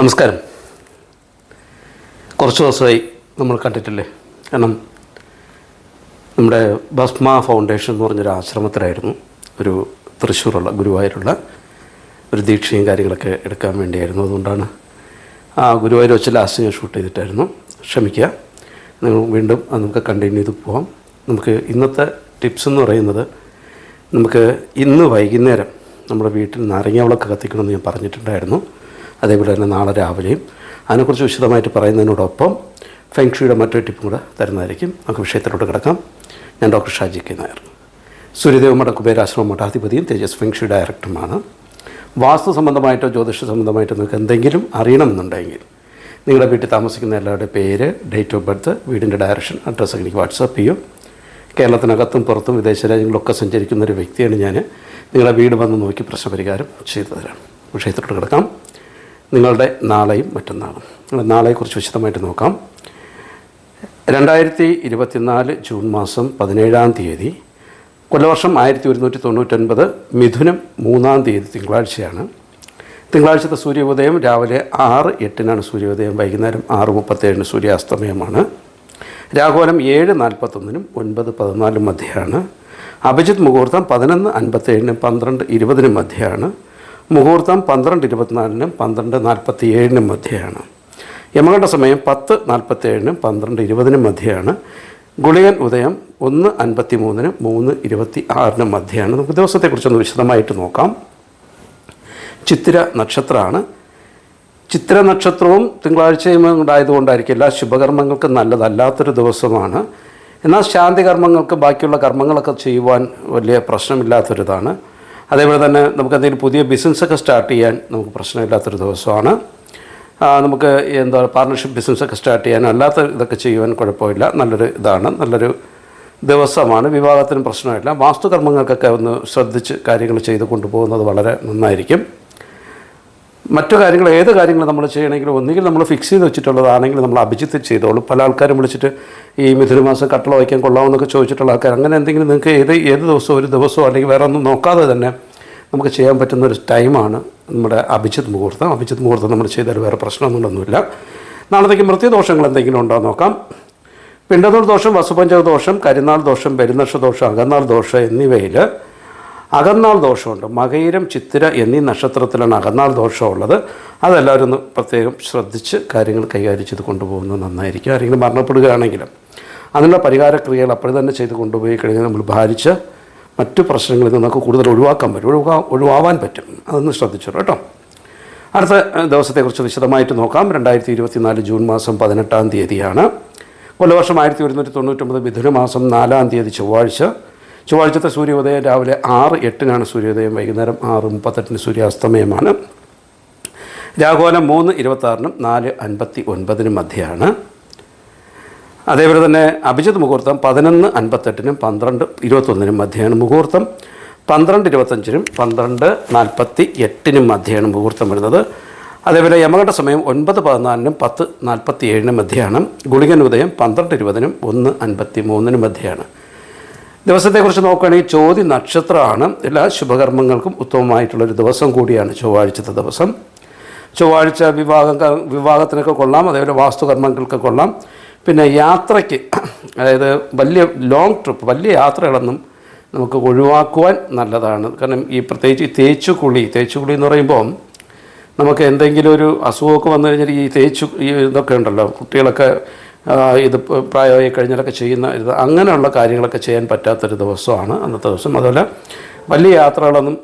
നമസ്കാരം. കുറച്ച് ദിവസമായി നമ്മൾ കണ്ടിട്ടില്ലേ? കാരണം നമ്മുടെ ഭസ്മ ഫൗണ്ടേഷൻ എന്ന് പറഞ്ഞൊരു ആശ്രമത്തിലായിരുന്നു. ഒരു തൃശ്ശൂരുള്ള ഗുരുവായൂരുള്ള ഒരു ദീക്ഷയും കാര്യങ്ങളൊക്കെ എടുക്കാൻ വേണ്ടിയായിരുന്നു. അതുകൊണ്ടാണ് ആ ഗുരുവായൂർ വെച്ച് ലാസ്റ്റ് ഞാൻ ഷൂട്ട് ചെയ്തിട്ടായിരുന്നു. ക്ഷമിക്കുക. നിങ്ങൾ വീണ്ടും അത് നമുക്ക് കണ്ടിന്യൂ ചെയ്ത് പോവാം. നമുക്ക് ഇന്നത്തെ ടിപ്സ് എന്ന് പറയുന്നത് നമുക്ക് ഇന്ന് വൈകുന്നേരം നമ്മുടെ വീട്ടിൽ നാരങ്ങ വിളക്ക് കത്തിക്കണമെന്ന് ഞാൻ പറഞ്ഞിട്ടുണ്ടായിരുന്നു. അതേപോലെ തന്നെ നാളെ രാവിലെയും. അതിനെക്കുറിച്ച് വിശദമായിട്ട് പറയുന്നതിനോടൊപ്പം ഫെങ്ഷിയുടെ മറ്റൊരു ടിപ്പും കൂടെ തരുന്നതായിരിക്കും. നമുക്ക് വിഷയത്തിലോട്ട് കിടക്കാം. ഞാൻ ഡോക്ടർ ഷാജി കെ നായർ. സൂര്യദേവ് മഠ കുബേരാശ്രമ മഠാധിപതിയും തേജസ് ഫെങ്ഷി ഡയറക്ടറുമാണ്. വാസ്തു സംബന്ധമായിട്ടോ ജ്യോതിഷ സംബന്ധമായിട്ടോ നിങ്ങൾക്ക് എന്തെങ്കിലും അറിയണമെന്നുണ്ടെങ്കിൽ നിങ്ങളുടെ വീട്ടിൽ താമസിക്കുന്ന എല്ലാവരുടെ പേര് ഡേറ്റ് ഓഫ് ബർത്ത് വീടിന്റെ ഡയറക്ഷൻ അഡ്രസ്സ് എനിക്ക് വാട്സാപ്പ് ചെയ്യും. കേരളത്തിനകത്തും പുറത്തും വിദേശ രാജ്യങ്ങളിലൊക്കെ സഞ്ചരിക്കുന്ന ഒരു വ്യക്തിയാണ് ഞാൻ. നിങ്ങളുടെ വീട് വന്ന് നോക്കി പ്രശ്നപരിഹാരം ചെയ്തു തരാം. വിഷയത്തിലോട്ട് കിടക്കാം. നിങ്ങളുടെ നാളെയും മറ്റന്നാളും. നാളെക്കുറിച്ച് വിശദമായിട്ട് നോക്കാം. രണ്ടായിരത്തി ഇരുപത്തിനാല് ജൂൺ മാസം പതിനേഴാം തീയതി കൊല്ലവർഷം ആയിരത്തി ഒരുന്നൂറ്റി തൊണ്ണൂറ്റൊൻപത് മിഥുനം മൂന്നാം തീയതി തിങ്കളാഴ്ചയാണ്. തിങ്കളാഴ്ചത്തെ സൂര്യോദയം രാവിലെ ആറ് എട്ടിനാണ് സൂര്യോദയം വൈകുന്നേരം ആറ് മുപ്പത്തേഴിന് സൂര്യാസ്തമയമാണ്. രാഘോലം ഏഴ് നാൽപ്പത്തൊന്നിനും ഒൻപത് പതിനാലും മധ്യയാണ്. അഭിജിത് മുഹൂർത്തം പതിനൊന്ന് അൻപത്തേഴിനും പന്ത്രണ്ട് ഇരുപതിനും മധ്യയാണ്. മുഹൂർത്തം പന്ത്രണ്ട് ഇരുപത്തിനാലിനും പന്ത്രണ്ട് നാൽപ്പത്തി ഏഴിനും മധ്യയാണ്. യമകണ്ഠ സമയം പത്ത് നാൽപ്പത്തി ഏഴിനും പന്ത്രണ്ട് ഇരുപതിനും മധ്യയാണ്. ഗുളികൻ ഉദയം ഒന്ന് അൻപത്തി മൂന്നിനും മൂന്ന് ഇരുപത്തി ആറിനും മധ്യയാണ്. നമുക്ക് ദിവസത്തെക്കുറിച്ചൊന്ന് വിശദമായിട്ട് നോക്കാം. ചിത്തിര നക്ഷത്രമാണ്. ചിത്ര നക്ഷത്രവും തിങ്കളാഴ്ചയും ഉണ്ടായതുകൊണ്ടായിരിക്കില്ല. ശുഭകർമ്മങ്ങൾക്കും നല്ലതല്ലാത്തൊരു ദിവസമാണ്. എന്നാൽ ശാന്തി കർമ്മങ്ങൾക്ക് ബാക്കിയുള്ള കർമ്മങ്ങളൊക്കെ ചെയ്യുവാൻ വലിയ പ്രശ്നമില്ലാത്തൊരിതാണ്. അതേപോലെ തന്നെ നമുക്ക് എന്തെങ്കിലും പുതിയ ബിസിനസ്സൊക്കെ സ്റ്റാർട്ട് ചെയ്യാൻ നമുക്ക് പ്രശ്നമില്ലാത്തൊരു ദിവസമാണ്. നമുക്ക് എന്താ പാർട്ണർഷിപ്പ് ബിസിനസ്സൊക്കെ സ്റ്റാർട്ട് ചെയ്യാൻ അല്ലാത്ത ഇതൊക്കെ ചെയ്യുവാൻ കുഴപ്പമില്ല. നല്ലൊരു ഇതാണ്. നല്ലൊരു ദിവസമാണ്. വിവാഹത്തിനും പ്രശ്നമില്ല. വാസ്തുകർമ്മങ്ങൾക്കൊക്കെ ഒന്ന് ശ്രദ്ധിച്ച് കാര്യങ്ങൾ ചെയ്ത് കൊണ്ടുപോകുന്നത് വളരെ നന്നായിരിക്കും. മറ്റു കാര്യങ്ങൾ ഏത് കാര്യങ്ങൾ നമ്മൾ ചെയ്യണമെങ്കിലും ഒന്നുകിൽ നമ്മൾ ഫിക്സ് ചെയ്ത് വെച്ചിട്ടുള്ളതാണെങ്കിൽ നമ്മൾ അഭിജിത്ത് ചെയ്തോളും. പല ആൾക്കാരും വിളിച്ചിട്ട് ഈ മിഥുനമാസം കട്ടള വയ്ക്കാൻ കൊള്ളാമെന്നൊക്കെ ചോദിച്ചിട്ടുള്ള ആൾക്കാർ അങ്ങനെ എന്തെങ്കിലും നിങ്ങൾക്ക് ഏത് ഏത് ദിവസവും ഒരു ദിവസമോ അല്ലെങ്കിൽ വേറെ ഒന്നും നോക്കാതെ തന്നെ നമുക്ക് ചെയ്യാൻ പറ്റുന്ന ഒരു ടൈമാണ് നമ്മുടെ അഭിജിത് മുഹൂർത്തം. അഭിജിത് മുഹൂർത്തം നമ്മൾ ചെയ്താൽ വേറെ പ്രശ്നമൊന്നുമില്ല. നാളത്തേക്ക് മൃത്യുദോഷങ്ങൾ എന്തെങ്കിലും ഉണ്ടോ നോക്കാം. പിണ്ടതൂർ ദോഷം വസുപഞ്ചക ദോഷം കരിനാൾ ദോഷം പെരുന്നക്ഷ ദോഷം അകന്നാൾ ദോഷം എന്നിവയിൽ അകന്നാൾ ദോഷമുണ്ട്. മകയിരം ചിത്തിര എന്നീ നക്ഷത്രത്തിലാണ് അകന്നാൾ ദോഷമുള്ളത്. അതെല്ലാവരും ഒന്ന് പ്രത്യേകം ശ്രദ്ധിച്ച് കാര്യങ്ങൾ കൈകാര്യം ചെയ്ത് കൊണ്ടുപോകുന്നത് നന്നായിരിക്കും. ആരെങ്കിലും മരണപ്പെടുകയാണെങ്കിലും അതിനുള്ള പരിഹാര ക്രിയകൾ അപ്പോൾ തന്നെ ചെയ്ത് കൊണ്ടുപോയി കഴിഞ്ഞാൽ നമ്മൾ ഭാരിച്ച മറ്റു പ്രശ്നങ്ങളിൽ നിന്നൊക്കെ കൂടുതൽ ഒഴിവാക്കാൻ പറ്റും ഒഴിവാ ഒഴിവാവാൻ പറ്റും. അതൊന്ന് ശ്രദ്ധിച്ചോ കേട്ടോ. അടുത്ത ദിവസത്തെക്കുറിച്ച് വിശദമായിട്ട് നോക്കാം. രണ്ടായിരത്തി ഇരുപത്തിനാല് ജൂൺ മാസം പതിനെട്ടാം തീയതിയാണ്. കൊല്ലവർഷം ആയിരത്തി ഒരുന്നൂറ്റി തൊണ്ണൂറ്റൊമ്പത് മിഥുന മാസം നാലാം തീയതി ചൊവ്വാഴ്ച. ചൊവ്വാഴ്ചത്തെ സൂര്യോദയം രാവിലെ ആറ് എട്ടിനാണ് സൂര്യോദയം വൈകുന്നേരം ആറ് മുപ്പത്തെട്ടിന് സൂര്യാസ്തമയമാണ്. രാഘോലം മൂന്ന് ഇരുപത്താറിനും നാല് അൻപത്തി ഒൻപതിനും മധ്യയാണ് അതേപോലെ തന്നെ അഭിജിത് മുഹൂർത്തം പതിനൊന്ന് അൻപത്തെട്ടിനും പന്ത്രണ്ട് ഇരുപത്തൊന്നിനും മധ്യയാണ് മുഹൂർത്തം. പന്ത്രണ്ട് ഇരുപത്തഞ്ചിനും പന്ത്രണ്ട് നാൽപ്പത്തി എട്ടിനും മധ്യയാണ് മുഹൂർത്തം വരുന്നത്. അതേപോലെ യമകണ്ഠ സമയം ഒൻപത് പതിനാലിനും പത്ത് നാൽപ്പത്തി ഏഴിനും മധ്യയാണ് ഗുളികൻ ഉദയം പന്ത്രണ്ട് ഇരുപതിനും ഒന്ന് അൻപത്തി മൂന്നിനും മധ്യയാണ് ദിവസത്തെക്കുറിച്ച് നോക്കുകയാണെങ്കിൽ ചോതി നക്ഷത്രമാണ്. എല്ലാ ശുഭകർമ്മങ്ങൾക്കും ഉത്തമമായിട്ടുള്ളൊരു ദിവസം കൂടിയാണ് ചൊവ്വാഴ്ചത്തെ ദിവസം. ചൊവ്വാഴ്ച വിവാഹം വിവാഹത്തിനൊക്കെ കൊള്ളാം. അതേപോലെ വാസ്തുകർമ്മങ്ങൾക്ക് കൊള്ളാം. പിന്നെ യാത്രയ്ക്ക് അതായത് വലിയ ലോങ് ട്രിപ്പ് വലിയ യാത്രകളൊന്നും നമുക്ക് ഒഴിവാക്കുവാൻ നല്ലതാണ്. കാരണം ഈ പ്രത്യേകിച്ച് ഈ തേച്ചു കുളി എന്ന് പറയുമ്പോൾ നമുക്ക് എന്തെങ്കിലും ഒരു അസുഖമൊക്കെ വന്നു കഴിഞ്ഞാൽ ഈ തേച്ചു ഈ ഇതൊക്കെ ഉണ്ടല്ലോ കുട്ടികളൊക്കെ ഇത് പ്രായമായി കഴിഞ്ഞാലൊക്കെ ചെയ്യുന്ന ഇത് അങ്ങനെയുള്ള കാര്യങ്ങളൊക്കെ ചെയ്യാൻ പറ്റാത്തൊരു ദിവസമാണ് അന്നത്തെ ദിവസം. അതുപോലെ വലിയ യാത്രകളൊന്നും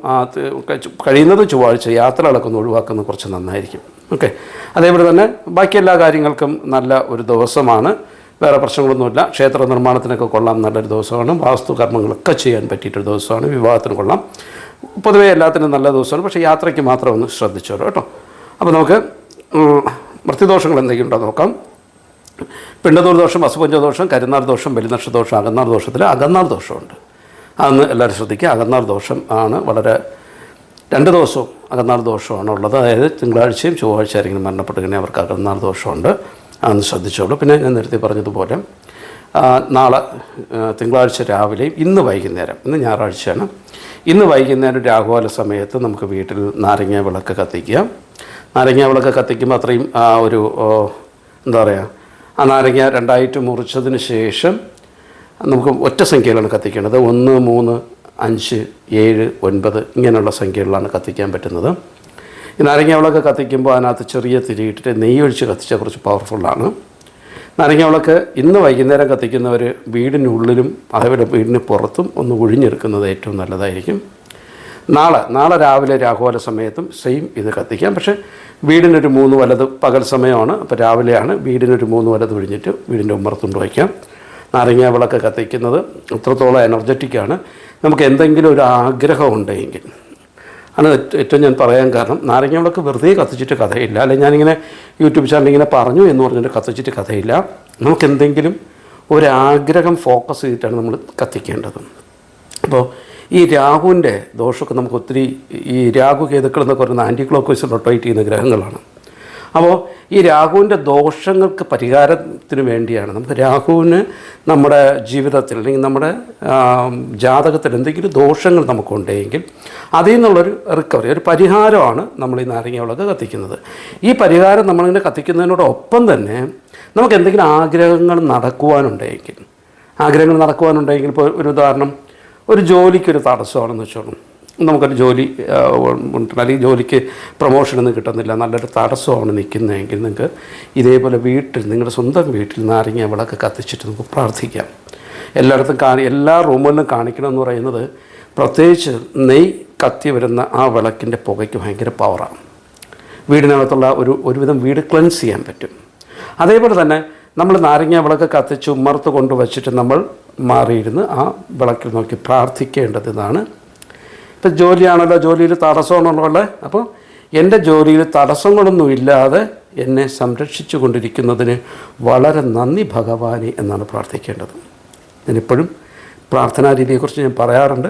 കഴിയുന്നത് ചൊവ്വാഴ്ച യാത്രകളൊക്കെ ഒന്ന് ഒഴിവാക്കുന്നത് കുറച്ച് നന്നായിരിക്കും. ഓക്കെ. അതേപോലെ തന്നെ ബാക്കി എല്ലാ കാര്യങ്ങൾക്കും നല്ല ഒരു ദിവസമാണ്. വേറെ പ്രശ്നങ്ങളൊന്നുമില്ല. ക്ഷേത്ര നിർമ്മാണത്തിനൊക്കെ കൊള്ളാം. നല്ലൊരു ദിവസമാണ്. വാസ്തു വാസ്തുകർമ്മങ്ങളൊക്കെ ചെയ്യാൻ പറ്റിയിട്ടൊരു ദിവസമാണ്. വിവാഹത്തിന് കൊള്ളാം. പൊതുവേ എല്ലാത്തിനും നല്ല ദിവസമാണ്. പക്ഷേ യാത്രയ്ക്ക് മാത്രം ഒന്ന് ശ്രദ്ധിച്ചോളൂ കേട്ടോ. അപ്പോൾ നമുക്ക് മൃത്യുദോഷങ്ങൾ എന്തെങ്കിലും ഉണ്ടോ നോക്കാം. പിണ്ടതൂർ ദോഷം വസുപഞ്ച ദോഷം കരുനാൾ ദോഷം ബലിനക്ഷ ദോഷം അകന്നാൾ ദോഷത്തിൽ അകന്നാൾ ദോഷമുണ്ട്. അതൊന്ന് എല്ലാവരും ശ്രദ്ധിക്കുക. അകന്നാൾ ദോഷം ആണ് വളരെ രണ്ട് ദിവസവും അകന്നാൾ ദോഷമാണുള്ളത്. അതായത് തിങ്കളാഴ്ചയും ചൊവ്വാഴ്ച ആരെങ്കിലും മരണപ്പെട്ട് കഴിഞ്ഞാൽ അവർക്ക് അകന്നാൾ ദോഷമുണ്ട്. അതൊന്ന് ശ്രദ്ധിച്ചോളൂ. പിന്നെ ഞാൻ നേരത്തെ പറഞ്ഞതുപോലെ നാളെ തിങ്കളാഴ്ച രാവിലെയും ഇന്ന് വൈകുന്നേരം ഇന്ന് ഞായറാഴ്ചയാണ്. ഇന്ന് വൈകുന്നേരം രാഘുവാല സമയത്ത് നമുക്ക് വീട്ടിൽ നാരങ്ങ വിളക്ക് കത്തിക്കുക. നാരങ്ങ വിളക്ക് കത്തിക്കുമ്പോൾ അത്രയും ആ, ഒരു എന്താ പറയുക ആ നാരങ്ങ രണ്ടായിട്ട് മുറിച്ചതിന് ശേഷം നമുക്ക് ഒറ്റ സംഖ്യകളാണ് കത്തിക്കേണ്ടത്. ഒന്ന് മൂന്ന് അഞ്ച് ഏഴ് ഒൻപത് ഇങ്ങനെയുള്ള സംഖ്യകളിലാണ് കത്തിക്കാൻ പറ്റുന്നത്. നാരങ്ങാവിളക്ക് നാരങ്ങ കത്തിക്കുമ്പോൾ അതിനകത്ത് ചെറിയ തിരിയിട്ടിട്ട് നെയ്യ് ഒഴിച്ച് കത്തിച്ചാൽ കുറച്ച് പവർഫുള്ളാണ് നാരങ്ങാവിളക്ക് ഇന്ന് വൈകുന്നേരം കത്തിക്കുന്നവർ വീടിനുള്ളിലും അതേപോലെ വീടിന് പുറത്തും ഒന്ന് ഒഴിഞ്ഞെടുക്കുന്നത് ഏറ്റവും നല്ലതായിരിക്കും. നാളെ നാളെ രാവിലെ രാഘോല സമയത്തും സെയിം ഇത് കത്തിക്കാം. പക്ഷേ വീടിനൊരു മൂന്ന് വലത് പകൽ സമയമാണ്. അപ്പോൾ രാവിലെയാണ് വീടിനൊരു മൂന്ന് വലത് ഒഴിഞ്ഞിട്ട് വീടിന്റെ ഉമ്മറത്തുണ്ട് വയ്ക്കാം. നാരങ്ങ വിളക്ക് കത്തിക്കുന്നത് അത്രത്തോളം എനർജറ്റിക്കാണ് നമുക്ക് എന്തെങ്കിലും ഒരു ആഗ്രഹം ഉണ്ടെങ്കിൽ ആണ് ഏറ്റവും ഞാൻ പറയാൻ കാരണം നാരങ്ങ വിളക്ക് വെറുതെ കത്തിച്ചിട്ട് കഥയില്ല. അല്ലെങ്കിൽ ഞാനിങ്ങനെ യൂട്യൂബ് ചാനൽ ഇങ്ങനെ പറഞ്ഞു എന്ന് പറഞ്ഞിട്ട് കത്തിച്ചിട്ട് കഥയില്ല. നമുക്ക് എന്തെങ്കിലും ഒരാഗ്രഹം ഫോക്കസ് ചെയ്തിട്ടാണ് നമ്മൾ കത്തിക്കേണ്ടത്. അപ്പോൾ ഈ രാഹുവിന്റെ ദോഷമൊക്കെ നമുക്ക് ഒത്തിരി ഈ രാഹു കേതുക്കൾ എന്നൊക്കെ പറയുന്ന ആന്റി ക്ലോക്ക് വൈസ് റൊട്ടേറ്റ് ചെയ്യുന്ന ഗ്രഹങ്ങളാണ്. അപ്പോൾ ഈ രാഹുവിന്റെ ദോഷങ്ങൾക്ക് പരിഹാരത്തിന് വേണ്ടിയാണ്. നമുക്ക് രാഹുവിന് നമ്മുടെ ജീവിതത്തിൽ അല്ലെങ്കിൽ നമ്മുടെ ജാതകത്തിൽ എന്തെങ്കിലും ദോഷങ്ങൾ നമുക്കുണ്ടെങ്കിൽ അതിൽ നിന്നുള്ളൊരു റിക്കവറി ഒരു പരിഹാരമാണ് നമ്മൾ ഈ നാരങ്ങ വിളക്ക് കത്തിക്കുന്നത്. ഈ പരിഹാരം നമ്മളിങ്ങനെ കത്തിക്കുന്നതിനോടൊപ്പം തന്നെ നമുക്ക് എന്തെങ്കിലും ആഗ്രഹങ്ങൾ നടക്കുവാനുണ്ടെങ്കിൽ ആഗ്രഹങ്ങൾ നടക്കുവാനുണ്ടെങ്കിൽ ഇപ്പോൾ ഒരു ഉദാഹരണം ഒരു ജോലിക്കൊരു തടസ്സമാണെന്ന് വെച്ചോളൂ. നമുക്കൊരു ജോലി അല്ലെങ്കിൽ ജോലിക്ക് പ്രൊമോഷനൊന്നും കിട്ടുന്നില്ല. നല്ലൊരു തടസ്സമാണ് നിൽക്കുന്നതെങ്കിൽ നിങ്ങൾക്ക് ഇതേപോലെ വീട്ടിൽ നിങ്ങളുടെ സ്വന്തം വീട്ടിൽ നാരങ്ങ വിളക്ക് കത്തിച്ചിട്ട് നമുക്ക് പ്രാർത്ഥിക്കാം. എല്ലായിടത്തും കാണി എല്ലാ റൂമിലും കാണിക്കണം എന്ന് പറയുന്നത് പ്രത്യേകിച്ച് നെയ് കത്തി വരുന്ന ആ വിളക്കിന്റെ പുകയ്ക്ക് ഭയങ്കര പവറാണ് വീടിനകത്തുള്ള ഒരു ഒരുവിധം വീട് ക്ലെൻസ് ചെയ്യാൻ പറ്റും. അതേപോലെ തന്നെ നമ്മൾ നാരങ്ങ വിളക്ക് കത്തിച്ച് ഉമ്മർത്ത് കൊണ്ടുവച്ചിട്ട് നമ്മൾ മാറിയിരുന്ന് ആ വിളക്കിൽ നോക്കി പ്രാർത്ഥിക്കേണ്ടത് ഇതാണ്. ഇപ്പം ജോലിയാണല്ലോ ജോലിയിൽ തടസ്സമാണല്ലോ അപ്പോൾ എന്റെ ജോലിയിൽ തടസ്സങ്ങളൊന്നും ഇല്ലാതെ എന്നെ സംരക്ഷിച്ചു കൊണ്ടിരിക്കുന്നതിന് വളരെ നന്ദി ഭഗവാനെ എന്നാണ് പ്രാർത്ഥിക്കേണ്ടത്. ഞാനിപ്പോഴും പ്രാർത്ഥനാ രീതിയെക്കുറിച്ച് ഞാൻ പറയാറുണ്ട്.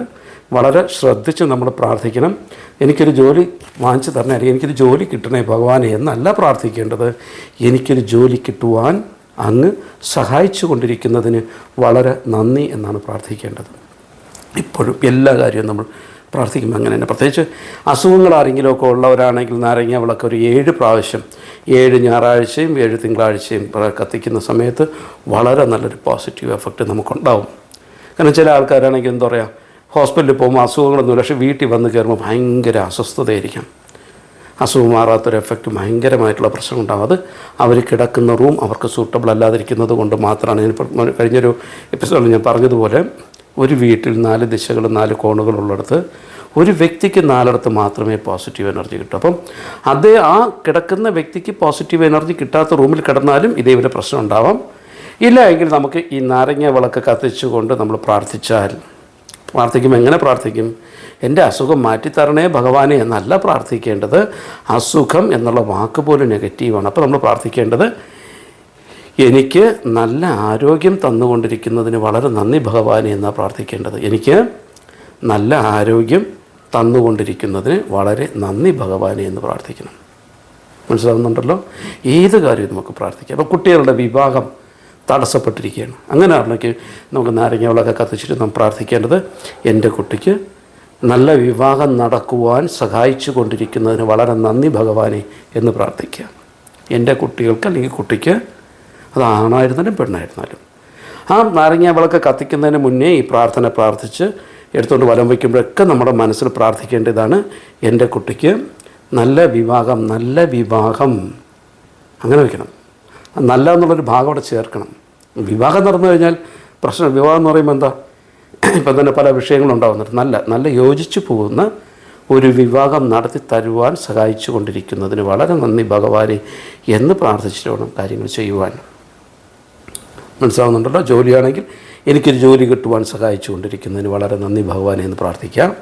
വളരെ ശ്രദ്ധിച്ച് നമ്മൾ പ്രാർത്ഥിക്കണം. എനിക്കൊരു ജോലി വാങ്ങിച്ചു തരണേ അല്ലെങ്കിൽ എനിക്കൊരു ജോലി കിട്ടണേ ഭഗവാനെ എന്നല്ല പ്രാർത്ഥിക്കേണ്ടത്. എനിക്കൊരു ജോലി കിട്ടുവാൻ അങ്ങ് സഹായിച്ചു കൊണ്ടിരിക്കുന്നതിന് വളരെ നന്ദി എന്നാണ് പ്രാർത്ഥിക്കേണ്ടത്. ഇപ്പോഴും എല്ലാ കാര്യവും നമ്മൾ പ്രാർത്ഥിക്കുമ്പോൾ അങ്ങനെ തന്നെ. പ്രത്യേകിച്ച് അസുഖങ്ങൾ ആരെങ്കിലുമൊക്കെ ഉള്ളവരാണെങ്കിൽ നാരങ്ങ വിളക്ക് ഒരു ഏഴ് പ്രാവശ്യം ഏഴ് ഞായറാഴ്ചയും ഏഴ് തിങ്കളാഴ്ചയും കത്തിക്കുന്ന സമയത്ത് വളരെ നല്ലൊരു പോസിറ്റീവ് എഫക്റ്റ് നമുക്കുണ്ടാവും. കാരണം ചില ആൾക്കാരാണെങ്കിൽ എന്താ പറയുക ഹോസ്പിറ്റലിൽ പോകുമ്പോൾ അസുഖങ്ങളൊന്നുമില്ല. പക്ഷേ വീട്ടിൽ വന്ന് കയറുമ്പോൾ ഭയങ്കര അസ്വസ്ഥതയായിരിക്കും. അസുഖം മാറാത്തൊരു എഫക്റ്റ് ഭയങ്കരമായിട്ടുള്ള പ്രശ്നം ഉണ്ടാകും അത് അവർ കിടക്കുന്ന റൂം അവർക്ക് സൂട്ടബിൾ അല്ലാതിരിക്കുന്നത് കൊണ്ട് മാത്രമാണ്. ഞാൻ കഴിഞ്ഞൊരു എപ്പിസോഡിൽ ഞാൻ പറഞ്ഞതുപോലെ ഒരു വീട്ടിൽ നാല് ദിശകളും നാല് കോണുകളുള്ളിടത്ത് ഒരു വ്യക്തിക്ക് നാലിടത്ത് മാത്രമേ പോസിറ്റീവ് എനർജി കിട്ടൂ. അപ്പം അതേ ആ കിടക്കുന്ന വ്യക്തിക്ക് പോസിറ്റീവ് എനർജി കിട്ടാത്ത റൂമിൽ കിടന്നാലും ഇതേപോലെ പ്രശ്നം ഉണ്ടാവാം. ഇല്ല എങ്കിൽ നമുക്ക് ഈ നാരങ്ങ വിളക്ക് കത്തിച്ചുകൊണ്ട് നമ്മൾ പ്രാർത്ഥിച്ചാൽ പ്രാർത്ഥിക്കും. എങ്ങനെ പ്രാർത്ഥിക്കും? എന്റെ അസുഖം മാറ്റിത്തരണേ ഭഗവാനെ എന്നല്ല പ്രാർത്ഥിക്കേണ്ടത്. അസുഖം എന്നുള്ള വാക്ക് പോലും നെഗറ്റീവാണ് അപ്പോൾ നമ്മൾ പ്രാർത്ഥിക്കേണ്ടത് എനിക്ക് നല്ല ആരോഗ്യം തന്നുകൊണ്ടിരിക്കുന്നതിന് വളരെ നന്ദി ഭഗവാനെ എന്നാണ് പ്രാർത്ഥിക്കേണ്ടത്. എനിക്ക് നല്ല ആരോഗ്യം തന്നുകൊണ്ടിരിക്കുന്നതിന് വളരെ നന്ദി ഭഗവാനെ എന്ന് പ്രാർത്ഥിക്കണം. മനസ്സിലാവുന്നുണ്ടല്ലോ? ഏത് കാര്യവും നമുക്ക് പ്രാർത്ഥിക്കാം. അപ്പോൾ കുട്ടികളുടെ വിവാഹം തടസ്സപ്പെട്ടിരിക്കുകയാണ്. അങ്ങനെയാണെങ്കിൽ നമുക്ക് നാരങ്ങകളൊക്കെ കത്തിച്ചിട്ട് നാം പ്രാർത്ഥിക്കേണ്ടത് എന്റെ കുട്ടിക്ക് നല്ല വിവാഹം നടക്കുവാൻ സഹായിച്ചു കൊണ്ടിരിക്കുന്നതിന് വളരെ നന്ദി ഭഗവാനെ എന്ന് പ്രാർത്ഥിക്കുക എന്റെ കുട്ടികൾക്ക് അല്ലെങ്കിൽ കുട്ടിക്ക് അത് ആണായിരുന്നാലും പെണ്ണായിരുന്നാലും. ആ നാരങ്ങ വിളക്ക് കത്തിക്കുന്നതിന് മുന്നേ ഈ പ്രാർത്ഥന പ്രാർത്ഥിച്ച് എടുത്തുകൊണ്ട് വലം വയ്ക്കുമ്പോഴൊക്കെ നമ്മുടെ മനസ്സിൽ പ്രാർത്ഥിക്കേണ്ടതാണ് എന്റെ കുട്ടിക്ക് നല്ല വിവാഹം നല്ല വിവാഹം. അങ്ങനെ വയ്ക്കണം. നല്ല എന്നുള്ളൊരു ഭാഗം അവിടെ ചേർക്കണം. വിവാഹം നടന്നു കഴിഞ്ഞാൽ പ്രശ്നം വിവാഹം എന്ന് പറയുമ്പോൾ എന്താ? ഇപ്പം തന്നെ പല വിഷയങ്ങളുണ്ടാവുന്നുണ്ട് നല്ല നല്ല യോജിച്ചു പോകുന്ന ഒരു വിവാഹം നടത്തി തരുവാൻ സഹായിച്ചു കൊണ്ടിരിക്കുന്നതിന് വളരെ നന്ദി ഭഗവാനെ എന്ന് പ്രാർത്ഥിച്ചിട്ട് വേണം കാര്യങ്ങൾ ചെയ്യുവാൻ. മനസ്സിലാവുന്നുണ്ടല്ലോ. ജോലിയാണെങ്കിൽ എനിക്കൊരു ജോലി കിട്ടുവാൻ സഹായിച്ചു കൊണ്ടിരിക്കുന്നതിന് വളരെ നന്ദി ഭഗവാനെ എന്ന് പ്രാർത്ഥിക്കാം.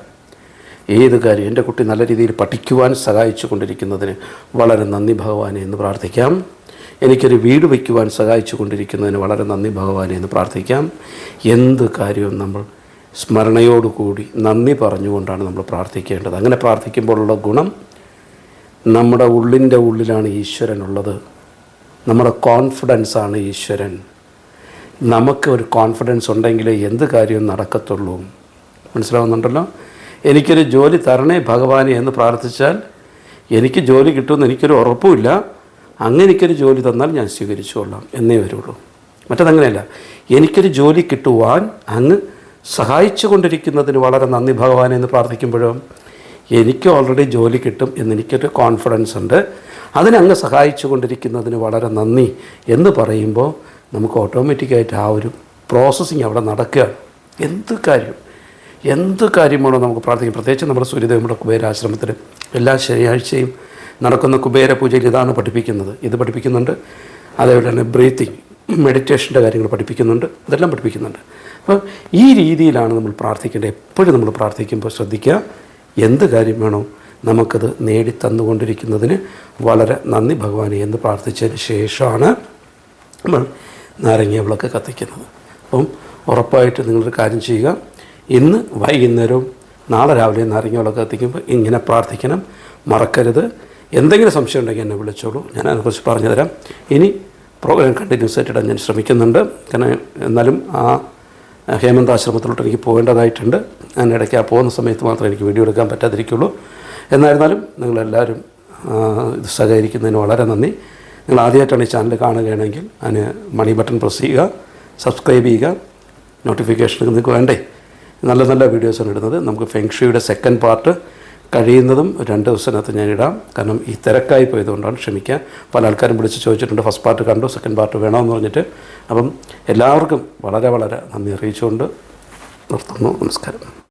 ഏത് കാര്യം എന്റെ കുട്ടി നല്ല രീതിയിൽ പഠിക്കുവാൻ സഹായിച്ചു കൊണ്ടിരിക്കുന്നതിന് വളരെ നന്ദി ഭഗവാനെ എന്ന് പ്രാർത്ഥിക്കാം. എനിക്കൊരു വീട് വയ്ക്കുവാൻ സഹായിച്ചു കൊണ്ടിരിക്കുന്നതിന് വളരെ നന്ദി ഭഗവാനെ എന്ന് പ്രാർത്ഥിക്കാം. എന്ത് കാര്യവും നമ്മൾ സ്മരണയോടുകൂടി നന്ദി പറഞ്ഞുകൊണ്ടാണ് നമ്മൾ പ്രാർത്ഥിക്കേണ്ടത്. അങ്ങനെ പ്രാർത്ഥിക്കുമ്പോഴുള്ള ഗുണം നമ്മുടെ ഉള്ളിന്റെ ഉള്ളിലാണ് ഈശ്വരനുള്ളത് നമ്മുടെ കോൺഫിഡൻസാണ് ഈശ്വരൻ. നമുക്ക് ഒരു കോൺഫിഡൻസ് ഉണ്ടെങ്കിൽ എന്ത് കാര്യവും നടക്കത്തുള്ളൂ. മനസ്സിലാവുന്നുണ്ടല്ലോ? എനിക്കൊരു ജോലി തരണേ ഭഗവാനെ എന്ന് പ്രാർത്ഥിച്ചാൽ എനിക്ക് ജോലി കിട്ടുമെന്ന് എനിക്കൊരു ഉറപ്പുമില്ല. അങ്ങനെ എനിക്കൊരു ജോലി തന്നാൽ ഞാൻ സ്വീകരിച്ചുകൊള്ളാം എന്നേ വരുള്ളൂ. മറ്റതങ്ങനെയല്ല എനിക്കൊരു ജോലി കിട്ടുവാൻ അങ്ങ് സഹായിച്ചു കൊണ്ടിരിക്കുന്നതിന് വളരെ നന്ദി ഭഗവാനെ എന്ന് പ്രാർത്ഥിക്കുമ്പോഴും എനിക്ക് ഓൾറെഡി ജോലി കിട്ടും എന്നെനിക്കൊരു കോൺഫിഡൻസ് ഉണ്ട്. അതിനങ്ങ് സഹായിച്ചു കൊണ്ടിരിക്കുന്നതിന് വളരെ നന്ദി എന്ന് പറയുമ്പോൾ നമുക്ക് ഓട്ടോമാറ്റിക്കായിട്ട് ആ ഒരു പ്രോസസ്സിങ് അവിടെ നടക്കുകയാണ്. എന്ത് കാര്യം? എന്ത് കാര്യമാണോ നമുക്ക് പ്രാർത്ഥിക്കാം. പ്രത്യേകിച്ച് നമ്മുടെ സൂര്യദേവിയുടെ കുബേരാശ്രമത്തിൽ എല്ലാ ശനിയാഴ്ചയും നടക്കുന്ന കുബേര പൂജയിൽ ഇതാണ് പഠിപ്പിക്കുന്നത്. ഇത് പഠിപ്പിക്കുന്നുണ്ട്. അതേപോലെ തന്നെ ബ്രീത്തിങ് മെഡിറ്റേഷന്റെ കാര്യങ്ങൾ പഠിപ്പിക്കുന്നുണ്ട്. ഇതെല്ലാം പഠിപ്പിക്കുന്നുണ്ട്. അപ്പോൾ ഈ രീതിയിലാണ് നമ്മൾ പ്രാർത്ഥിക്കേണ്ടത്. എപ്പോഴും നമ്മൾ പ്രാർത്ഥിക്കുമ്പോൾ ശ്രദ്ധിക്കുക. എന്ത് കാര്യം വേണോ നമുക്കത് നേടി തന്നുകൊണ്ടിരിക്കുന്നതിന് വളരെ നന്ദി ഭഗവാനെ എന്ന് പ്രാർത്ഥിച്ചതിന് ശേഷമാണ് നമ്മൾ നാരങ്ങ വിളക്ക് കത്തിക്കുന്നത്. അപ്പം ഉറപ്പായിട്ട് നിങ്ങളൊരു കാര്യം ചെയ്യുക. ഇന്ന് വൈകുന്നേരവും നാളെ രാവിലെ നാരങ്ങ വിളക്ക് കത്തിക്കുമ്പോൾ ഇങ്ങനെ പ്രാർത്ഥിക്കണം. മറക്കരുത്. എന്തെങ്കിലും സംശയം ഉണ്ടെങ്കിൽ എന്നെ വിളിച്ചോളൂ. ഞാൻ അതിനെക്കുറിച്ച് പറഞ്ഞുതരാം. ഇനി പ്രോഗ്രാം കണ്ടിന്യൂസ് ആയിട്ട് ഇടാൻ ഞാൻ ശ്രമിക്കുന്നുണ്ട്. കാരണം എന്നാലും ആ ഹേമന്ത് ആശ്രമത്തിലോട്ട് എനിക്ക് പോകേണ്ടതായിട്ടുണ്ട്. ഞാൻ ഇടയ്ക്ക് ആ പോകുന്ന സമയത്ത് മാത്രമേ എനിക്ക് വീഡിയോ എടുക്കാൻ പറ്റാതിരിക്കുള്ളൂ. എന്നായിരുന്നാലും നിങ്ങളെല്ലാവരും ഇത് സഹകരിക്കുന്നതിന് വളരെ നന്ദി. നിങ്ങൾ ആദ്യമായിട്ടാണ് ഈ ചാനൽ കാണുകയാണെങ്കിൽ അതിന് മണി ബട്ടൺ പ്രസ് ചെയ്യുക സബ്സ്ക്രൈബ് ചെയ്യുക നോട്ടിഫിക്കേഷൻ നിങ്ങൾക്ക് വേണ്ടേ. നല്ല നല്ല വീഡിയോസാണ് ഇടുന്നത്. നമുക്ക് ഫെങ്ഷിയുടെ സെക്കൻഡ് പാർട്ട് കഴിയുന്നതും രണ്ട് ദിവസത്തിനകത്ത് ഞാൻ ഇടാം. കാരണം ഈ തിരക്കായി പോയതുകൊണ്ടാണ് ക്ഷമിക്കുക. പല ആൾക്കാരും വിളിച്ച് ചോദിച്ചിട്ടുണ്ട് ഫസ്റ്റ് പാർട്ട് കണ്ടു സെക്കൻഡ് പാർട്ട് വേണമെന്ന് പറഞ്ഞിട്ട്. അപ്പം എല്ലാവർക്കും വളരെ വളരെ നന്ദി അറിയിച്ചുകൊണ്ട് നിർത്തുന്നു. നമസ്കാരം.